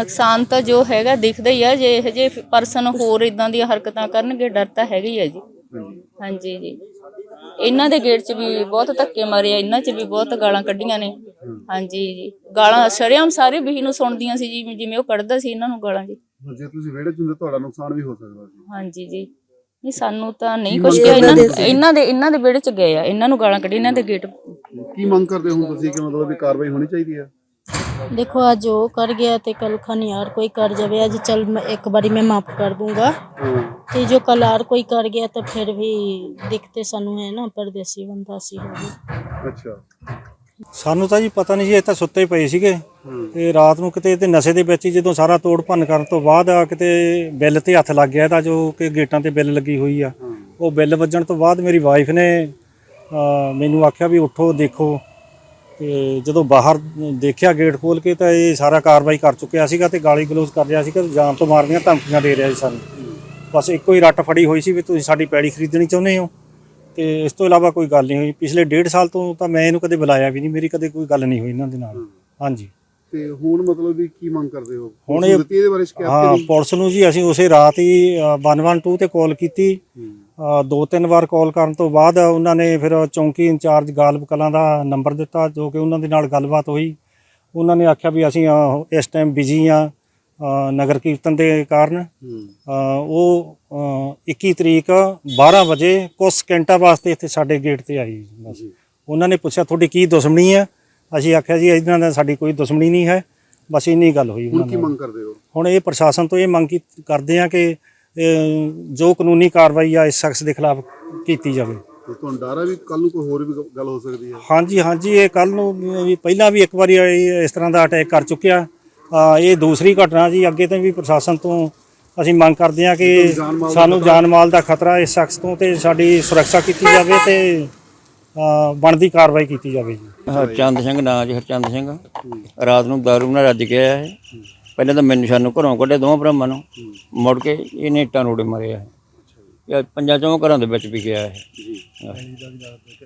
ਨੁਕਸਾਨ ਤਾਂ ਜੋ ਹੈਗਾ ਦਿਖਦਾ ਹੀ ਆ ਜੇ ਇਹ ਜੇ ਪਰਸਨ ਹੋਰ ਇਦਾਂ ਦੀਆਂ ਹਰਕਤਾਂ ਕਰਨਗੇ ਡਰ ਤਾਂ ਹੈਗਾ ਹੀ ਆ ਜੀ। ਹਾਂਜੀ ਜੀ। ਇਹਨਾਂ ਦੇ ਗੇਟ 'ਚ ਵੀ ਬਹੁਤ ਧੱਕੇ ਮਾਰੇ ਆ ਇਹਨਾਂ 'ਚ ਵੀ ਬਹੁਤ ਗਾਲਾਂ ਕੱਢੀਆਂ ਨੇ। ਹਾਂਜੀ ਜੀ। ਗਾਲਾਂ ਸ਼ਰੇਆਮ ਸਾਰੇ ਬਹੀ ਨੂੰ ਸੁਣਦੀਆਂ ਸੀ ਜੀ ਜਿਵੇਂ ਉਹ ਕੱਢਦਾ ਸੀ ਇਹਨਾਂ ਨੂੰ ਗਾਲਾਂ ਜੀ। ਜੇ ਤੁਸੀਂ ਵਿਹੜੇ ਚ ਹੁੰਦੇ ਤੁਹਾਡਾ ਨੁਕਸਾਨ ਵੀ ਹੋ ਸਕਦਾ ਸੀ ਹਾਂਜੀ ਜੀ। ਨਹੀਂ ਸਾਨੂੰ ਤਾਂ ਨਹੀਂ ਕੁਛ ਕਿਹਾ ਇਹਨਾਂ ਇਹਨਾਂ ਦੇ ਇਹਨਾਂ ਦੇ ਵਿਹੜੇ 'ਚ ਗਏ ਆ ਇਹਨਾਂ ਨੂੰ ਗਾਲਾਂ ਕੱਢੀ ਇਹਨਾਂ ਦੇ ਗੇਟ ਕੀ ਮੰਗ ਕਰਦੇ ਹੋ ਤੁਸੀਂ ਕਿ ਮਤਲਬ ਵੀ ਕਾਰਵਾਈ ਹੋਣੀ ਚਾਹੀਦੀ ਹੈ देखो आज जो कर गया तो कल खनियार कोई कर जावे आज चल मैं एक बारी मैं माफ कर दूंगा ਹਾਂ तो जो कल और कोई कर गया तो फिर भी दिखते सानू है ना परदेसी बंदा सी होगी ਅੱਛਾ ਸਾਨੂੰ ਤਾਂ ਜੀ ਪਤਾ ਨਹੀਂ ਸੀ ਇਹ ਤਾਂ ਸੁੱਤੇ ਪਏ ਸੀਗੇ ਤੇ ਰਾਤ ਨੂੰ ਕਿਤੇ ਤੇ ਨਸ਼ੇ ਦੇ ਵਿੱਚ ਹੀ ਜਦੋਂ ਸਾਰਾ ਤੋੜ ਭੰਨ ਕਰਨ ਤੋਂ ਬਾਅਦ ਆ ਕਿਤੇ ਬਿੱਲ ਤੇ ਹੱਥ ਲੱਗ ਗਿਆ ਇਹਦਾ ਜੋ ਕਿ ਗੇਟਾਂ ਤੇ ਬਿੱਲ ਲੱਗੀ ਹੋਈ ਆ ਉਹ ਬਿੱਲ ਵੱਜਣ ਤੋਂ ਬਾਅਦ ਮੇਰੀ ਵਾਈਫ ਨੇ ਅ, ਮੈਨੂੰ ਆਖਿਆ ਵੀ ਉੱਠੋ ਦੇਖੋ ਤੇ ਜਦੋਂ ਬਾਹਰ ਦੇਖਿਆ ਗੇਟ ਖੋਲ ਕੇ ਤਾਂ ਇਹ ਸਾਰਾ ਕਾਰਵਾਈ ਕਰ ਚੁੱਕਿਆ ਸੀਗਾ ਤੇ ਗਾਲੀ ਗਲੋਚ ਕਰ ਰਿਹਾ ਸੀਗਾ ਜਾਨ ਤੋਂ ਮਾਰਨੀਆਂ ਧਮਕੀਆਂ ਦੇ ਰਿਹਾ ਸੀ ਸਾਨੂੰ। ਬਸ ਇੱਕੋ ਹੀ ਰੱਟ ਫੜੀ ਹੋਈ ਸੀ ਵੀ ਤੁਸੀਂ ਸਾਡੀ ਪੈੜੀ ਖਰੀਦਣੀ ਚਾਹੁੰਦੇ ਹੋ। ਤੇ ਇਸ ਤੋਂ ਇਲਾਵਾ ਕੋਈ ਗੱਲ ਨਹੀਂ ਹੋਈ। ਪਿਛਲੇ ਡੇਢ ਸਾਲ ਤੋਂ ਤਾਂ ਮੈਂ ਇਹਨੂੰ ਕਦੇ ਬੁਲਾਇਆ ਵੀ ਨਹੀਂ। ਮੇਰੀ ਕਦੇ ਕੋਈ ਗੱਲ ਨਹੀਂ ਹੋਈ ਇਹਨਾਂ ਦੇ ਨਾਲ। ਹਾਂਜੀ। ਤੇ ਹੁਣ ਮਤਲਬ ਵੀ ਕੀ ਮੰਗ ਕਰਦੇ ਹੋ? ਹੁਣ ਇਹ- ਇਹਦੇ ਬਾਰੇ ਸ਼ਿਕਾਇਤ ਹਾਂ ਪੁਲਿਸ ਨੂੰ ਜੀ ਅਸੀਂ ਉਸੇ ਰਾਤ ਹੀ ਅ, 112 ਤੇ ਕਾਲ ਕੀਤੀ। ਦੋ ਤਿੰਨ ਵਾਰ ਕਾਲ ਕਰਨ ਤੋਂ ਬਾਅਦ ਉਹਨਾਂ ਨੇ ਫਿਰ ਚੌਂਕੀ ਇੰਚਾਰਜ ਗਾਲਬ ਕਲਾਂ ਦਾ ਨੰਬਰ ਦਿੱਤਾ ਜੋ ਕਿ ਉਹਨਾਂ ਦੇ ਨਾਲ ਗੱਲਬਾਤ ਹੋਈ। ਉਹਨਾਂ ਨੇ ਆਖਿਆ ਵੀ ਅਸੀਂ ਇਸ ਟਾਈਮ ਬਿਜ਼ੀ ਆ ਨਗਰ ਕੀਰਤਨ ਦੇ ਕਾਰਨ। ਉਹ ਅ, 21 ਤਰੀਕ 12 ਵਜੇ ਕੁਝ ਸਕਿੰਟਾਂ ਵਾਸਤੇ ਇੱਥੇ ਸਾਡੇ ਗੇਟ ਤੇ ਆਈ ਬਸ। ਉਹਨਾਂ ਨੇ ਪੁੱਛਿਆ ਤੁਹਾਡੀ ਕੀ ਦੁਸ਼ਮਣੀ ਹੈ? ਅਸੀਂ ਆਖਿਆ ਜੀ ਇਹਨਾਂ ਨਾਲ ਸਾਡੀ ਕੋਈ ਦੁਸ਼ਮਣੀ ਨਹੀਂ ਹੈ। ਬਸ ਇੰਨੀ ਗੱਲ ਹੋਈ ਹੁਣ ਉਹਨਾਂ ਕੀ ਨਾਲ। ਮੰਗ ਕਰਦੇ ਹੋ? ਹੁਣ ਇਹ ਪ੍ਰਸ਼ਾਸਨ ਤੋਂ ਇਹ ਮੰਗ ਕੀ- ਕਰਦੇ ਆ ਕਿ ਜੋ ਕਾਨੂੰਨੀ ਕਾਰਵਾਈ ਆ ਇਸ ਸ਼ਖਸ ਦੇ ਖਿਲਾਫ ਕੀਤੀ ਜਾਵੇ। ਤੇ ਤੁਹਾਨੂੰ ਡਰ ਹੈ ਵੀ ਕੱਲ ਨੂੰ ਕੋਈ ਹੋਰ ਵੀ ਗੱਲ ਹੋ ਸਕਦੀ ਹੈ? ਹਾਂਜੀ ਹਾਂਜੀ ਇਹ ਕੱਲ ਨੂੰ ਵੀ ਪਹਿਲਾਂ ਵੀ ਇੱਕ ਵਾਰੀ ਇਸ ਤਰ੍ਹਾਂ ਦਾ ਅਟੈਕ ਕਰ ਚੁੱਕਿਆ। ਇਹ ਦੂਸਰੀ ਘਟਨਾ ਜੀ ਅੱਗੇ ਤੋਂ ਵੀ ਪ੍ਰਸ਼ਾਸਨ ਤੋਂ ਅਸੀਂ ਮੰਗ ਕਰਦੇ ਹਾਂ ਕਿ ਸਾਨੂੰ ਜਾਨ ਮਾਲ ਦਾ ਖਤਰਾ ਇਸ ਸ਼ਖਸ ਤੋਂ ਤੇ ਸਾਡੀ ਸੁਰੱਖਿਆ ਕੀਤੀ ਜਾਵੇ ਤੇ ਬਣਦੀ ਕਾਰਵਾਈ ਕੀਤੀ ਜਾਵੇ ਜੀ। ਹਰਚੰਦ ਸਿੰਘ ਨਾਂ ਜੀ ਹਰਚੰਦ ਸਿੰਘ। ਰਾਤ ਨੂੰ ਦਾਰੂ ਨਾਲ ਰੱਜ ਆਇਆ ਹੈ ਪਹਿਲਾਂ ਤਾਂ ਮੈਨੂੰ ਸਾਨੂੰ ਘਰੋਂ ਕੱਢੇ ਦੋਵਾਂ ਭਰਾਵਾਂ ਨੂੰ। ਮੁੜ ਕੇ ਇਹਨੇ ਇੱਟਾਂ ਰੋੜੇ ਮਾਰੇ ਆ। ਇਹ ਪੰਜਾਂ ਚੋਂ ਘਰਾਂ ਦੇ ਵਿੱਚ ਵੀ ਗਿਆ ਹੈ।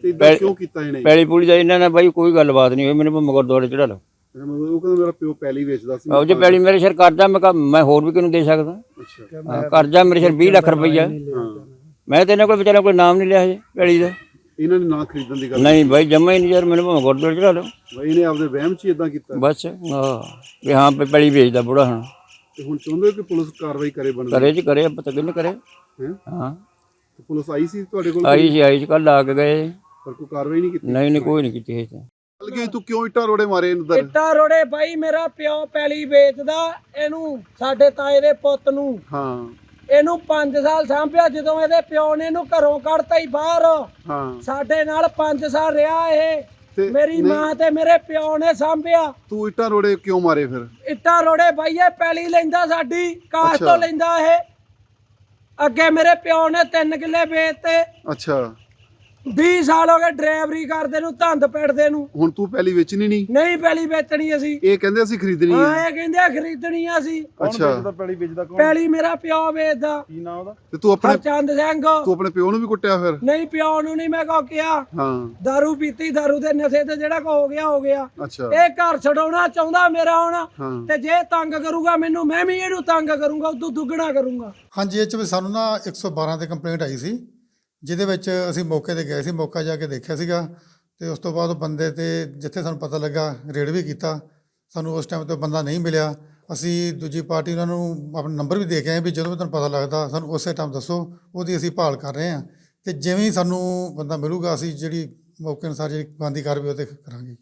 ਤੇ ਇਦਾਂ ਕਿਉਂ ਕੀਤਾ ਇਹਨੇ? ਪੈਲੀ ਪੂਲੀ ਦਾ ਇਹਨਾਂ ਨਾਲ ਬਾਈ ਕੋਈ ਗੱਲਬਾਤ ਨਹੀਂ ਹੋਈ। ਮੈਨੂੰ ਭਾਵੇਂ ਗੁਰਦੁਆਰੇ ਚੜਾ ਲਓ ਮਤਲਬ ਉਹ ਕਹਿੰਦਾ ਮੇਰਾ ਪਿਓ ਪਹਿਲੀ ਵੇਚਦਾ ਸੀ। ਉਹ ਜੇ ਪੈਲੀ ਮੇਰੇ ਸਿਰ ਕਰਜ਼ਾ ਮੈਂ ਕਿਹਾ ਮੈਂ ਹੋਰ ਵੀ ਕਿਹਨੂੰ ਦੇ ਸਕਦਾ? ਅੱਛਾ। ਕਰਜ਼ਾ ਮੇਰੇ ਸਿਰ 20 ਲੱਖ ਰੁਪਈਆ। ਮੈਂ ਤੇ ਇਹਨਾਂ ਕੋਲ ਵਿਚਾਰਾ ਕੋਈ ਨਾਮ ਨਹੀਂ ਲਿਆ ਹਜੇ ਪੈਲੀ ਦਾ। ਇਹਨਾਂ ਨੇ ਨਾ ਖਰੀਦਣ ਦੀ ਗੱਲ ਨਹੀਂ ਬਾਈ ਜਮਾ ਹੀ ਨਹੀਂ ਯਾਰ ਮੈਨੂੰ ਭਾਵੇਂ ਗੁਰਦੁਆਰੇ ਚੜਾ ਲਓ ਬਈ ਇਹਨੇ ਆਪਦੇ ਵਹਿਮ 'ਚ ਹੀ ਇਦਾਂ ਕੀਤਾ। ਬਸ ਹਾਂ। ਵੀ ਹਾਂ ਵੀ ਪੈਲੀ ਵੇਚਦਾ ਬੁੜਾ ਹੁਣ। ਤੇ ਹੁਣ ਚਾਹੁੰਦੇ ਹੋ ਕਿ ਪੁਲਿਸ ਕਾਰਵਾਈ ਕਰੇ ਬਣਦੀ ਕਰੇ ਜੀ ਕਰੇ ਪਤਾ ਕਿੰਨੇ ਕਰੇ। ਹੈ? ਹਾਂ। ਤੇ ਪੁਲਿਸ ਆਈ ਸੀ ਤੁਹਾਡੇ ਕੋਲ? ਆਈ ਸੀ ਆਈ ਸੀ ਕੱਲ ਆ ਕੇ ਗਏ। ਪਰ ਕੋਈ ਕਾਰਵਾਈ ਨਹੀਂ ਕੀਤੀ? ਨਹੀਂ ਨਹੀਂ ਕੋਈ ਨਹੀਂ ਕੀਤੀ ਇਹ ਤਾਂ। ਚੱਲ ਗਈ ਤੂੰ ਕਿਉਂ ਇੱਟਾਂ ਰੋੜੇ ਮਾਰੇ ਅੰਦਰ ਇੱਟਾਂ ਰੋੜੇ ਬਾਈ ਮੇਰਾ ਪਿਓ ਪੈਲੀ ਵੇਚਦਾ ਇਹਨੂੰ ਸਾਡੇ ਤਾਏ ਦੇ ਪੁੱਤ ਨੂੰ। ਹਾਂ। ਇਹਨੂੰ 5 ਸਾਲ ਸਾਂਭਿਆ ਜਦੋਂ ਇਹਦੇ ਪਿਓ ਨੇ ਇਹਨੂੰ ਘਰੋਂ ਕੱਢਤਾ ਹੀ ਬਾਹਰ। ਹਾਂ। ਸਾਡੇ ਨਾਲ 5 ਸਾਲ ਰਿਹਾ ਇਹ। ਤੇ ਮੇਰੀ ਨਹੀਂ, ਮਾਂ ਤੇ ਮੇਰੇ ਪਿਓ ਨੇ ਸਾਂਭਿਆ। ਤੂੰ ਇੱਟਾਂ ਰੋੜੇ ਕਿਉਂ ਮਾਰੇ ਫਿਰ? ਇੱਟਾਂ ਰੋੜੇ ਬਾਈ ਇਹ ਪੈਲੀ ਲੈਂਦਾ ਸਾਡੀ ਕਾਸ਼ ਅੱਛਾ। ਤੋਂ ਲੈਂਦਾ ਇਹ। ਅੱਗੇ ਮੇਰੇ ਪਿਓ ਨੇ 3 ਕਿੱਲੇ ਵੇਚਤੇ। ਅੱਛਾ। 20 ਸਾਲ ਹੋ ਗਏ ਡਰਾਈਵਰੀ ਕਰਦੇ ਨੂੰ ਧੰਦ ਪਿੜਦੇ ਨੂੰ ਹੁਣ ਤੂੰ ਪਹਿਲੀ ਵੇਚਣੀ ਨਹੀਂ ਨਹੀਂ ਪੈਲੀ ਵੇਚਣੀ ਅਸੀਂ ਇਹ ਕਹਿੰਦੇ ਅਸੀਂ ਖਰੀਦਣੀ ਹੈ ਹਾਂ ਇਹ ਕਹਿੰਦੇ ਆ ਖਰੀਦਣੀ ਆ ਅਸੀਂ ਅੱਛਾ ਪੈਲੀ ਮੇਰਾ ਪਿਓ ਵੇਚਦਾ ਤੇ ਤੂੰ ਆਪਣੇ ਹਰਚੰਦ ਸਿੰਘ ਤੂੰ ਆਪਣੇ ਪਿਓ ਨੂੰ ਵੀ ਕੁੱਟਿਆ ਫਿਰ ਨਹੀਂ ਪਿਓ ਨੂੰ ਨਹੀਂ ਮੈਂ ਕੋ ਕਿਹਾ ਹਾਂ दारू ਪੀਤੀ दारू ਦੇ ਨਸ਼ੇ ਤੇ ਜਿਹੜਾ ਕੋ ਹੋ ਗਿਆ ਹੋ ਗਿਆ ਅੱਛਾ ਇਹ ਘਰ ਛਡਾਉਣਾ ਚਾਹੁੰਦਾ ਮੇਰਾ ਹੁਣ ਹਾਂ ਤੇ ਜੇ ਤੰਗ ਕਰੂਗਾ ਮੈਨੂੰ ਮੈਂ ਵੀ ਇਹਨੂੰ ਤੰਗ ਕਰੂੰਗਾ ਉਦੋਂ ਦੁੱਗਣਾ ਕਰੂੰਗਾ ਹਾਂਜੀ ਇਹ ਚ ਵੀ ਸਾਨੂੰ ਨਾ 112 ਤੇ ਕੰਪਲੇਂਟ ਆਈ ਸੀ ਜਿਹਦੇ ਵਿੱਚ ਅਸੀਂ ਮੌਕੇ ਤੇ ਗਏ ਸੀ ਮੌਕਾ ਜਾ ਕੇ ਦੇਖਿਆ ਸੀਗਾ ਤੇ ਉਸ ਤੋਂ ਬਾਅਦ ਬੰਦੇ ਤੇ ਜਿੱਥੇ ਸਾਨੂੰ ਪਤਾ ਲੱਗਾ ਰੇਡ ਵੀ ਕੀਤਾ। ਸਾਨੂੰ ਉਸ ਟਾਈਮ ਤੇ ਬੰਦਾ ਨਹੀਂ ਮਿਲਿਆ। ਅਸੀਂ ਦੂਜੀ ਪਾਰਟੀ ਉਹਨਾਂ ਨੂੰ ਆਪਣਾ ਨੰਬਰ ਵੀ ਦੇ ਕੇ ਆਏ ਵੀ ਜਦੋਂ ਵੀ ਤੁਹਾਨੂੰ ਪਤਾ ਲੱਗਦਾ ਸਾਨੂੰ ਉਸੇ ਟਾਈਮ ਦੱਸੋ ਉਹਦੀ ਅਸੀਂ ਭਾਲ ਕਰ ਰਹੇ ਹਾਂ ਤੇ ਜਿਵੇਂ ਹੀ ਸਾਨੂੰ ਬੰਦਾ ਮਿਲੂਗਾ ਅਸੀਂ ਜਿਹੜੀ ਮੌਕੇ ਅਨੁਸਾਰ ਜਿਹੜੀ ਬੰਦੀ ਕਾਰਵਾਈ ਉਹ ਤੇ ਕਰਾਂਗੇ।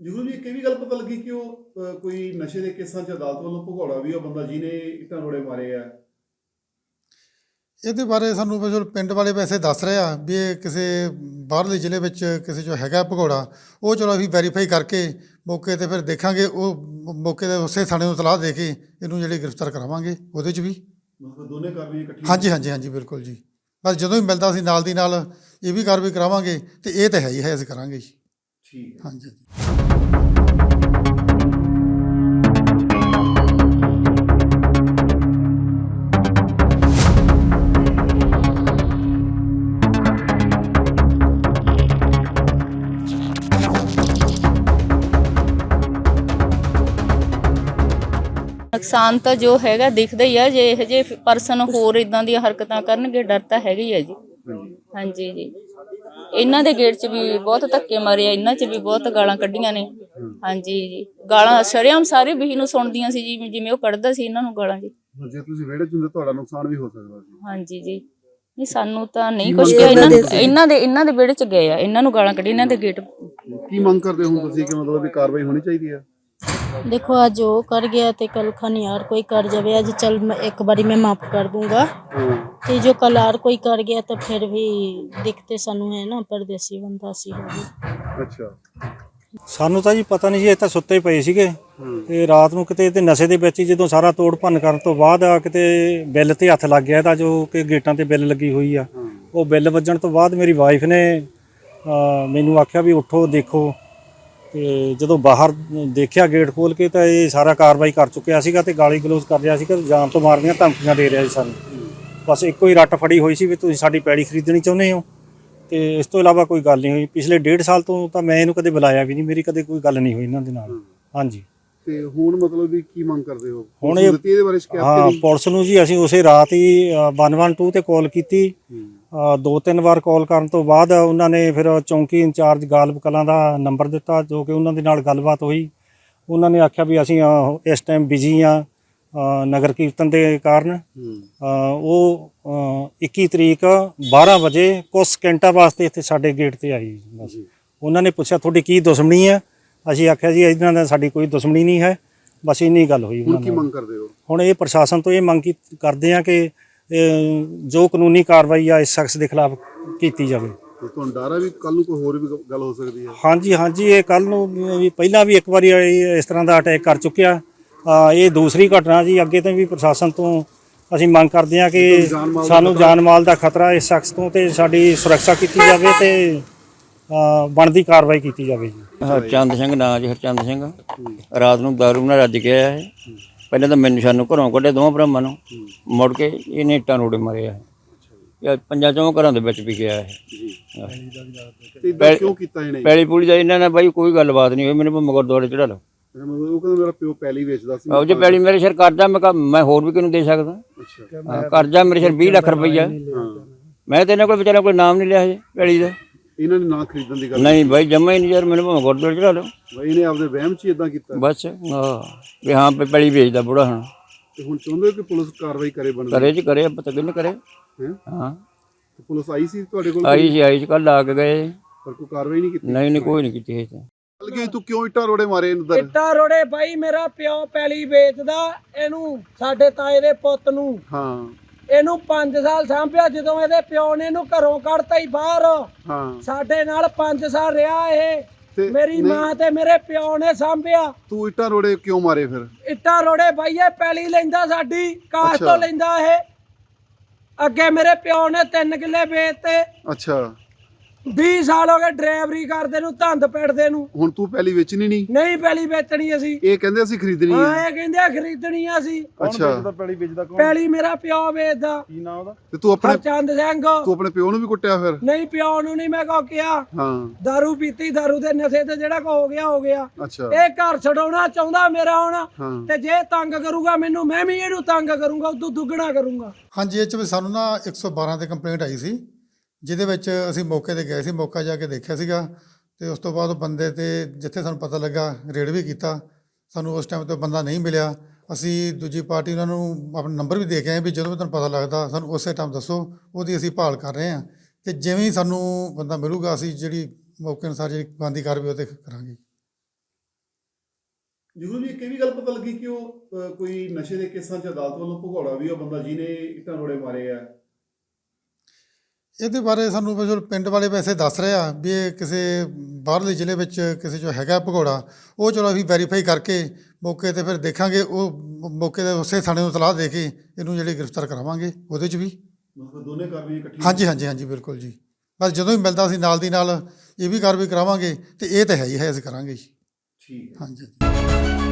ਜਰੂਰ ਜੀ ਇੱਕ ਇਹ ਵੀ ਗੱਲ ਪਤਾ ਲੱਗੀ ਕਿ ਉਹ ਅ, ਕੋਈ ਨਸ਼ੇ ਦੇ ਕੇਸਾਂ 'ਚ ਅਦਾਲਤ ਵੱਲੋਂ ਭਗੌੜਾ ਵੀ ਉਹ ਬੰਦਾ ਜਿਹਨੇ ਇੱਟਾਂ ਰੋੜੇ ਮਾਰੇ ਆ। ਇਹਦੇ ਬਾਰੇ ਸਾਨੂੰ ਵੈਸੇ ਪਿੰਡ ਵਾਲੇ ਵੈਸੇ ਦੱਸ ਰਹੇ ਆ ਵੀ ਇਹ ਕਿਸੇ ਬਾਹਰਲੇ ਜ਼ਿਲ੍ਹੇ ਵਿੱਚ ਕਿਸੇ ਜੋ ਹੈਗਾ ਭਗੌੜਾ ਉਹ ਚਲੋ ਅਸੀਂ ਵੈਰੀਫਾਈ ਕਰਕੇ ਮੌਕੇ ਤੇ ਫਿਰ ਦੇਖਾਂਗੇ ਉਹ ਮੌਕੇ ਤੇ ਉਸੇ ਥਾਣੇ ਨੂੰ ਇਤਲਾਹ ਦੇ ਕੇ ਇਹਨੂੰ ਜਿਹੜੀ ਗ੍ਰਿਫਤਾਰ ਕਰਾਵਾਂਗੇ ਉਹਦੇ 'ਚ ਵੀ। ਮਤਲਬ ਦੋਨੇ ਹਾਂਜੀ ਹਾਂਜੀ ਹਾਂਜੀ ਬਿਲਕੁਲ ਜੀ। ਬਸ ਜਦੋਂ ਵੀ ਮਿਲਦਾ ਸੀ ਨਾਲ ਦੀ ਨਾਲ ਇਹ ਵੀ ਕਾਰਵਾਈ ਕਰਾਵਾਂਗੇ ਤੇ ਇਹ ਤਾਂ ਹੈ ਹੀ ਹੈ ਅਸੀਂ ਕਰਾਂਗੇ ਜੀ। ਠੀਕ ਹੈ। ਹਾਂਜੀ। ਨੁਕਸਾਨ ਤਾਂ ਜੋ ਹੈਗਾ ਦਿਖਦਾ ਹੀ ਆ ਜੇ ਇਹ ਜੇ ਪਰਸਨ ਹੋਰ ਇਦਾਂ ਦੀਆਂ ਹਰਕਤਾਂ ਕਰਨਗੇ ਡਰ ਤਾਂ ਹੈਗਾ ਹੀ ਆ ਜੀ। ਹਾਂਜੀ ਜੀ। ਇਹਨਾਂ ਦੇ ਗੇਟ 'ਚ ਵੀ ਬਹੁਤ ਧੱਕੇ ਮਾਰੇ ਆ ਇਹਨਾਂ 'ਚ ਵੀ ਬਹੁਤ ਗਾਲਾਂ ਕੱਢੀਆਂ ਨੇ। ਹਾਂਜੀ ਜੀ। ਗਾਲਾਂ ਸ਼ਰੇਆਮ ਸਾਰੇ ਵੀ ਨੂੰ ਸੁਣਦੀਆਂ ਸੀ ਜੀ ਜਿਵੇਂ ਉਹ ਕੱਢਦਾ ਸੀ ਇਹਨਾਂ ਨੂੰ ਗਾਲਾਂ ਜੀ। ਜੇ ਤੁਸੀਂ ਵਿਹੜੇ ਚ ਹੁੰਦੇ ਤੁਹਾਡਾ ਨੁਕਸਾਨ ਵੀ ਹੋ ਸਕਦਾ ਸੀ। ਹਾਂਜੀ ਜੀ। ਨਹੀਂ ਸਾਨੂੰ ਤਾਂ ਨਹੀਂ ਕੁਝ ਕਿਹਾ। ਇਹਨਾਂ ਇਹਨਾਂ ਦੇ ਇਹਨਾਂ ਦੇ ਵਿਹੜੇ 'ਚ ਗਏ ਆ ਇਹਨਾਂ ਨੂੰ ਗਾਲਾਂ ਕੱਢੀ ਇਹਨਾਂ ਦੇ ਗੇਟ ਕੀ ਮੰਗ ਕਰਦੇ ਹੋ ਤੁਸੀਂ ਕਿ ਮਤਲਬ ਵੀ ਕਾਰਵਾਈ ਹੋਣੀ ਚਾਹੀਦੀ ਹੈ देखो आज वो कर गया तो कल खनियार कोई कर जावे आज चल मैं एक बारी मैं माफ कर दूंगा ਹਾਂ तो जो कल और कोई कर गया तो फिर भी दिखते सानू है ना परदेसी बंदा सी हो गई ਅੱਛਾ ਸਾਨੂੰ ਤਾਂ ਜੀ ਪਤਾ ਨਹੀਂ ਜੀ ਇਹ ਤਾਂ ਸੁੱਤੇ ਹੀ ਪਏ ਸੀਗੇ ਤੇ ਰਾਤ ਨੂੰ ਕਿਤੇ ਤੇ ਨਸ਼ੇ ਦੇ ਵਿੱਚ ਹੀ ਜਦੋਂ ਸਾਰਾ ਤੋੜ ਭੰਨ ਕਰਨ ਤੋਂ ਬਾਅਦ ਆ ਕਿਤੇ ਬਿੱਲ ਤੇ ਹੱਥ ਲੱਗ ਗਿਆ ਤਾਂ ਜੋ ਕਿ ਗੇਟਾਂ ਤੇ ਬਿੱਲ ਲੱਗੀ ਹੋਈ ਆ ਉਹ ਬਿੱਲ ਵੱਜਣ ਤੋਂ ਬਾਅਦ ਮੇਰੀ ਵਾਈਫ ਨੇ ਅ, ਮੈਨੂੰ ਆਖਿਆ ਵੀ ਉੱਠੋ ਦੇਖੋ ਤੇ ਜਦੋਂ ਬਾਹਰ ਦੇਖਿਆ ਗੇਟ ਖੋਲ ਕੇ ਤਾਂ ਇਹ ਸਾਰਾ ਕਾਰਵਾਈ ਕਰ ਚੁੱਕਿਆ ਸੀਗਾ ਤੇ ਗਾਲੀ ਗਲੋਚ ਕਰ ਰਿਹਾ ਸੀਗਾ ਜਾਨ ਤੋਂ ਮਾਰਦੀਆਂ ਧਮਕੀਆਂ ਦੇ ਰਿਹਾ ਸੀ ਸਾਨੂੰ। ਬਸ ਇੱਕੋ ਹੀ ਰੱਟ ਫੜੀ ਹੋਈ ਸੀ ਵੀ ਤੁਸੀਂ ਸਾਡੀ ਪੈੜੀ ਖਰੀਦਣੀ ਚਾਹੁੰਦੇ ਹੋ। ਤੇ ਇਸ ਤੋਂ ਇਲਾਵਾ ਕੋਈ ਗੱਲ ਨਹੀਂ ਹੋਈ। ਪਿਛਲੇ ਡੇਢ ਸਾਲ ਤੋਂ ਤਾਂ ਮੈਂ ਇਹਨੂੰ ਕਦੇ ਬੁਲਾਇਆ ਵੀ ਨਹੀਂ। ਮੇਰੀ ਕਦੇ ਕੋਈ ਗੱਲ ਨਹੀਂ ਹੋਈ ਇਹਨਾਂ ਦੇ ਨਾਲ। ਹਾਂਜੀ। ਆ ਹੁਣ ਮਤਲਬ ਵੀ ਕੀ ਮੰਗ ਕਰਦੇ ਹੋ? ਹੁਣ ਇਹਦੇ ਬਾਰੇ ਸ਼ਿਕਾਇਤ ਹਾਂ ਪੁਲਿਸ ਨੂੰ ਜੀ ਅਸੀਂ ਉਸੇ ਰਾਤ ਹੀ ਅ, 112 ਤੇ ਕਾਲ ਕੀਤੀ। ਦੋ ਤਿੰਨ ਵਾਰ ਕਾਲ ਕਰਨ ਤੋਂ ਬਾਅਦ ਉਹਨਾਂ ਨੇ ਫਿਰ ਚੌਂਕੀ ਇੰਚਾਰਜ ਗਾਲਬ ਕਲਾਂ ਦਾ ਨੰਬਰ ਦਿੱਤਾ ਜੋ ਕਿ ਉਹਨਾਂ ਦੇ ਨਾਲ ਗੱਲਬਾਤ ਹੋਈ। ਉਹਨਾਂ ਨੇ ਆਖਿਆ ਵੀ ਅਸੀਂ ਇਸ ਟਾਈਮ ਬਿਜ਼ੀ ਆ ਨਗਰ ਕੀਰਤਨ ਦੇ ਕਾਰਨ। ਉਹ ਅ, 21 ਤਰੀਕ 12 ਵਜੇ ਕੁਝ ਸਕਿੰਟਾਂ ਵਾਸਤੇ ਇੱਥੇ ਸਾਡੇ ਗੇਟ ਤੇ ਆਈ। ਉਹਨਾਂ ਨੇ ਪੁੱਛਿਆ ਤੁਹਾਡੀ ਕੀ ਦੁਸ਼ਮਣੀ ਹੈ? ਅਸੀਂ ਆਖਿਆ ਜੀ ਇਹਨਾਂ ਨਾਲ ਸਾਡੀ ਕੋਈ ਦੁਸ਼ਮਣੀ ਨਹੀਂ ਹੈ। ਬਸ ਇੰਨੀ ਗੱਲ ਹੋਈ ਹੁਣ ਉਹਨਾਂ ਕੀ ਨਾਲ। ਮੰਗ ਕਰਦੇ ਹੋ? ਹੁਣ ਇਹ ਪ੍ਰਸ਼ਾਸਨ ਤੋਂ ਇਹ ਮੰਗ ਕੀ- ਕਰਦੇ ਆ ਕਿ ਜੋ ਕਾਨੂੰਨੀ ਕਾਰਵਾਈ ਆ ਇਸ ਸ਼ਖਸ ਦੇ ਖਿਲਾਫ ਕੀਤੀ ਜਾਵੇ। ਤੇ ਤੁਹਾਨੂੰ ਡਰ ਹੈ ਵੀ ਕੱਲ ਨੂੰ ਕੋਈ ਹੋਰ ਵੀ ਗੱਲ ਹੋ ਸਕਦੀ ਹੈ? ਹਾਂਜੀ ਹਾਂਜੀ ਇਹ ਕੱਲ ਨੂੰ ਵੀ ਪਹਿਲਾਂ ਵੀ ਇੱਕ ਵਾਰੀ ਇਸ ਤਰ੍ਹਾਂ ਦਾ ਅਟੈਕ ਕਰ ਚੁੱਕਿਆ। ਇਹ ਦੂਸਰੀ ਘਟਨਾ ਜੀ ਅੱਗੇ ਤੋਂ ਵੀ ਪ੍ਰਸ਼ਾਸਨ ਤੋਂ ਅਸੀਂ ਮੰਗ ਕਰਦੇ ਆ ਕਿ ਸਾਨੂੰ ਜਾਨ ਮਾਲ ਦਾ ਖਤਰਾ ਇਸ ਸ਼ਖਸ ਤੋਂ ਤੇ ਸਾਡੀ ਸੁਰੱਖਿਆ ਕੀਤੀ ਜਾਵੇ ਤੇ ਬਣਦੀ ਕਾਰਵਾਈ ਕੀਤੀ ਜਾਵੇ ਜੀ। ਹਰਚੰਦ ਸਿੰਘ ਨਾਂ ਜੀ ਹਰਚੰਦ ਸਿੰਘ। ਰਾਤ ਨੂੰ ਦਾਰੂ ਨਾਲ ਰੱਜ ਆਇਆ ਹੈ ਪਹਿਲਾਂ ਤਾਂ ਮੈਨੂੰ ਸਾਨੂੰ ਘਰੋਂ ਕੱਢੇ ਦੋਵਾਂ ਭਰਾਵਾਂ ਨੂੰ। ਮੁੜ ਕੇ ਇਹਨੇ ਇੱਟਾਂ ਰੋੜੇ ਮਾਰੇ ਆ। ਇਹ ਪੰਜਾਂ ਚੋਂ ਘਰਾਂ ਦੇ ਵਿੱਚ ਵੀ ਗਿਆ ਹੈ। ਤੇ ਇਦਾਂ ਕਿਉਂ ਕੀਤਾ ਇਹਨੇ? ਪੈਲੀ ਪੂਲੀ ਦਾ ਇਹਨਾਂ ਨਾਲ ਬਾਈ ਕੋਈ ਗੱਲਬਾਤ ਨਹੀਂ ਹੋਈ। ਮੈਨੂੰ ਭਾਵੇਂ ਗੁਰਦੁਆਰੇ ਚੜਾ ਲਓ। ਮਤਲਬ ਉਹ ਕਹਿੰਦਾ ਮੇਰਾ ਪਿਓ ਪਹਿਲੀ ਵੇਚਦਾ ਸੀ। ਆਹ ਜੇ ਪੈਲੀ ਮੇਰੇ ਸਿਰ ਕਰਜ਼ਾ ਮੈਂ ਕਿਹਾ ਮੈਂ ਹੋਰ ਵੀ ਕਿਹਨੂੰ ਦੇ ਸਕਦਾ? ਅੱਛਾ। ਕਰਜ਼ਾ ਮੇਰੇ ਸਿਰ 20 ਲੱਖ ਰੁਪਈਆ। ਮੈਂ ਤੇ ਇਹਨਾਂ ਕੋਲ ਵਿਚਾਰਾ ਕੋਈ ਨਾਮ ਨਹੀਂ ਲਿਆ ਹਜੇ ਪੈਲੀ ਦਾ। ਇਹਨਾਂ ਨੇ ਨਾ ਖਰੀਦਣ ਦੀ ਗੱਲ ਨਹੀਂ ਬਾਈ ਜਮਾ ਹੀ ਨਹੀਂ ਯਾਰ ਮੈਨੂੰ ਭਾਵੇਂ ਗੁਰਦੁਆਰੇ ਚੜਾ ਲਓ ਬਈ ਇਹਨੇ ਆਪਦੇ ਵਹਿਮ 'ਚ ਹੀ ਇਦਾਂ ਕੀਤਾ। ਬਸ ਆਹ ਵੀ ਹਾਂ ਵੀ ਪੈਲੀ ਵੇਚਦਾ ਬੁੜਾ ਹੁਣ। ਤੇ ਹੁਣ ਚਾਹੁੰਦੇ ਹੋ ਕਿ ਪੁਲਿਸ ਕਾਰਵਾਈ ਕਰੇ ਬਣਦੀ ਕਰੇ ਜੀ ਕਰੇ ਪਤਾ ਕਿੰਨੇ ਕਰੇ। ਹੈਂ? ਹਾਂ। ਤੇ ਪੁਲਿਸ ਆਈ ਸੀ ਤੁਹਾਡੇ ਕੋਲ? ਆਈ ਸੀ ਆਈ ਸੀ ਕੱਲ ਆ ਕੇ ਗਏ। ਪਰ ਕੋਈ ਕਾਰਵਾਈ ਨਹੀਂ ਕੀਤੀ? ਨਹੀਂ ਨਹੀਂ ਕੋਈ ਨਹੀਂ ਕੀਤੀ ਇਹ ਤਾਂ ਕੀ ਤੂੰ ਕਿਉਂ ਇੱਟਾਂ ਰੋੜੇ ਮਾਰੇ ਇਹਨੂੰ ਦਰ ਇੱਟਾਂ ਰੋੜੇ ਬਾਈ ਮੇਰਾ ਪਿਓ ਪੈਲੀ ਵੇਚਦਾ ਇਹਨੂੰ ਸਾਡੇ ਤਾਏ ਦੇ ਪੁੱਤ ਨੂੰ। ਹਾਂ। ਇਹਨੂੰ 5 ਸਾਲ ਸਾਂਭਿਆ ਜਦੋਂ ਇਹਦੇ ਪਿਓ ਨੇ ਇਹਨੂੰ ਘਰੋਂ ਕੱਢਤਾ ਹੀ ਬਾਹਰ। ਹਾਂ। ਸਾਡੇ ਨਾਲ 5 ਸਾਲ ਰਿਹਾ ਇਹ। ਤੇ ਮੇਰੀ ਨਹੀਂ, ਮਾਂ ਤੇ ਮੇਰੇ ਪਿਓ ਨੇ ਸਾਂਭਿਆ। ਤੂੰ ਇੱਟਾਂ ਰੋੜੇ ਕਿਉਂ ਮਾਰੇ ਫਿਰ? ਇੱਟਾਂ ਰੋੜੇ ਬਾਈਏ ਪੈਲੀ ਲੈਂਦਾ ਸਾਡੀ ਕਾਸ਼ ਅੱਛਾ। ਤੋਂ ਲੈਂਦਾ ਇਹ। ਅੱਗੇ ਮੇਰੇ ਪਿਓ ਨੇ 3 ਕਿੱਲੇ ਵੇਚਤੇ। ਅੱਛਾ। 20 ਸਾਲ ਹੋ ਗਏ ਡਰਾਈਵਰੀ ਕਰਦੇ ਨੂੰ ਧੰਦ ਪਿੜਦੇ ਨੂੰ ਹੁਣ ਤੂੰ ਪਹਿਲੀ ਵੇਚਣੀ ਨਹੀਂ ਨਹੀਂ ਪੈਲੀ ਵੇਚਣੀ ਅਸੀਂ ਇਹ ਕਹਿੰਦੇ ਅਸੀਂ ਖਰੀਦਣੀ ਹਾਂ ਹੈ ਇਹ ਕਹਿੰਦੇ ਆ ਖਰੀਦਣੀ ਆ ਅਸੀਂ ਅੱਛਾ ਪੈਲੀ ਮੇਰਾ ਪਿਓ ਵੇਚਦਾ ਤੇ ਤੂੰ ਆਪਣੇ ਹਰਚੰਦ ਸਿੰਘ ਤੂੰ ਆਪਣੇ ਪਿਓ ਨੂੰ ਵੀ ਕੁੱਟਿਆ ਫਿਰ ਨਹੀਂ ਪਿਓ ਨੂੰ ਨਹੀਂ ਮੈਂ ਕੋ ਕਿਹਾ ਹਾਂ दारू ਪੀਤੀ दारू ਦੇ ਨਸ਼ੇ ਤੇ ਜਿਹੜਾ ਕੋ ਹੋ ਗਿਆ ਹੋ ਗਿਆ ਅੱਛਾ ਇਹ ਘਰ ਛਡਾਉਣਾ ਚਾਹੁੰਦਾ ਮੇਰਾ ਹੁਣ ਹਾਂ ਤੇ ਜੇ ਤੰਗ ਕਰੂਗਾ ਮੈਨੂੰ ਮੈਂ ਵੀ ਇਹਨੂੰ ਤੰਗ ਕਰੂੰਗਾ ਉਦੋਂ ਦੁੱਗਣਾ ਕਰੂੰਗਾ ਹਾਂਜੀ ਇਹ 'ਚ ਵੀ ਸਾਨੂੰ ਨਾ 112 ਤੇ ਕੰਪਲੇਂਟ ਆਈ ਸੀ ਜਿਹਦੇ ਵਿੱਚ ਅਸੀਂ ਮੌਕੇ ਤੇ ਗਏ ਸੀ, ਮੌਕਾ ਜਾ ਕੇ ਦੇਖਿਆ ਸੀਗਾ ਤੇ ਉਸ ਤੋਂ ਬਾਅਦ ਬੰਦੇ ਤੇ ਜਿੱਥੇ ਸਾਨੂੰ ਪਤਾ ਲੱਗਾ, ਰੇਡ ਵੀ ਕੀਤਾ। ਸਾਨੂੰ ਉਸ ਟਾਈਮ ਤੇ ਬੰਦਾ ਨਹੀਂ ਮਿਲਿਆ। ਅਸੀਂ ਦੂਜੀ ਪਾਰਟੀ ਉਹਨਾਂ ਨੂੰ ਆਪਣਾ ਨੰਬਰ ਵੀ ਦੇ ਕੇ ਆਏ ਵੀ ਜਦੋਂ ਵੀ ਤੁਹਾਨੂੰ ਪਤਾ ਲੱਗਦਾ, ਸਾਨੂੰ ਉਸੇ ਟਾਈਮ ਦੱਸੋ, ਉਹਦੀ ਅਸੀਂ ਭਾਲ ਕਰ ਰਹੇ ਹਾਂ ਤੇ ਜਿਵੇਂ ਹੀ ਸਾਨੂੰ ਬੰਦਾ ਮਿਲੂਗਾ, ਅਸੀਂ ਜਿਹੜੀ ਮੌਕੇ ਅਨੁਸਾਰ ਜਿਹੜੀ ਬੰਦੀ ਕਾਰਵਾਈ ਉਹ ਤੇ ਕਰਾਂਗੇ। ਜਰੂਰ ਜੀ, ਇੱਕ ਇਹ ਵੀ ਗੱਲ ਪਤਾ ਲੱਗੀ ਕਿ ਉਹ ਕੋਈ ਨਸ਼ੇ ਦੇ ਕੇਸਾਂ 'ਚ ਅਦਾਲਤ ਵੱਲੋਂ ਭਗੌੜਾ ਵੀ ਉਹ ਬੰਦਾ ਜਿਹਨੇ ਇੱਟਾਂ ਰੋੜੇ ਮਾਰੇ ਆ। ਇਹਦੇ ਬਾਰੇ ਸਾਨੂੰ ਵਜੋਂ ਪਿੰਡ ਵਾਲੇ ਵੈਸੇ ਦੱਸ ਰਹੇ ਆ ਵੀ ਇਹ ਕਿਸੇ ਬਾਹਰਲੇ ਜ਼ਿਲ੍ਹੇ ਵਿੱਚ ਕਿਸੇ ਜੋ ਹੈਗਾ ਭਗੌੜਾ ਉਹ ਚਲੋ ਅਸੀਂ ਵੈਰੀਫਾਈ ਕਰਕੇ ਮੌਕੇ ਤੇ ਫਿਰ ਦੇਖਾਂਗੇ ਉਹ ਮੌਕੇ ਤੇ ਉਸੇ ਥਾਣੇ ਨੂੰ ਤਲਾਹ ਦੇ ਕੇ ਇਹਨੂੰ ਜਿਹੜੇ ਗ੍ਰਿਫਤਾਰ ਕਰਾਵਾਂਗੇ ਉਹਦੇ 'ਚ ਵੀ। ਮਤਲਬ ਦੋਨੇ ਕਾਰਵਾਈਆਂ ਇਕੱਠੀਆਂ ਹਾਂਜੀ ਹਾਂਜੀ ਹਾਂਜੀ ਬਿਲਕੁਲ ਜੀ। ਬਸ ਜਦੋਂ ਹੀ ਮਿਲਦਾ ਅਸੀਂ ਨਾਲ ਦੀ ਨਾਲ ਇਹ ਵੀ ਕਾਰਵਾਈ ਕਰਾਵਾਂਗੇ ਤੇ ਇਹ ਤਾਂ ਹੈ ਹੀ ਹੈ ਅਸੀਂ ਕਰਾਂਗੇ ਜੀ। ਠੀਕ ਹੈ। ਹਾਂਜੀ।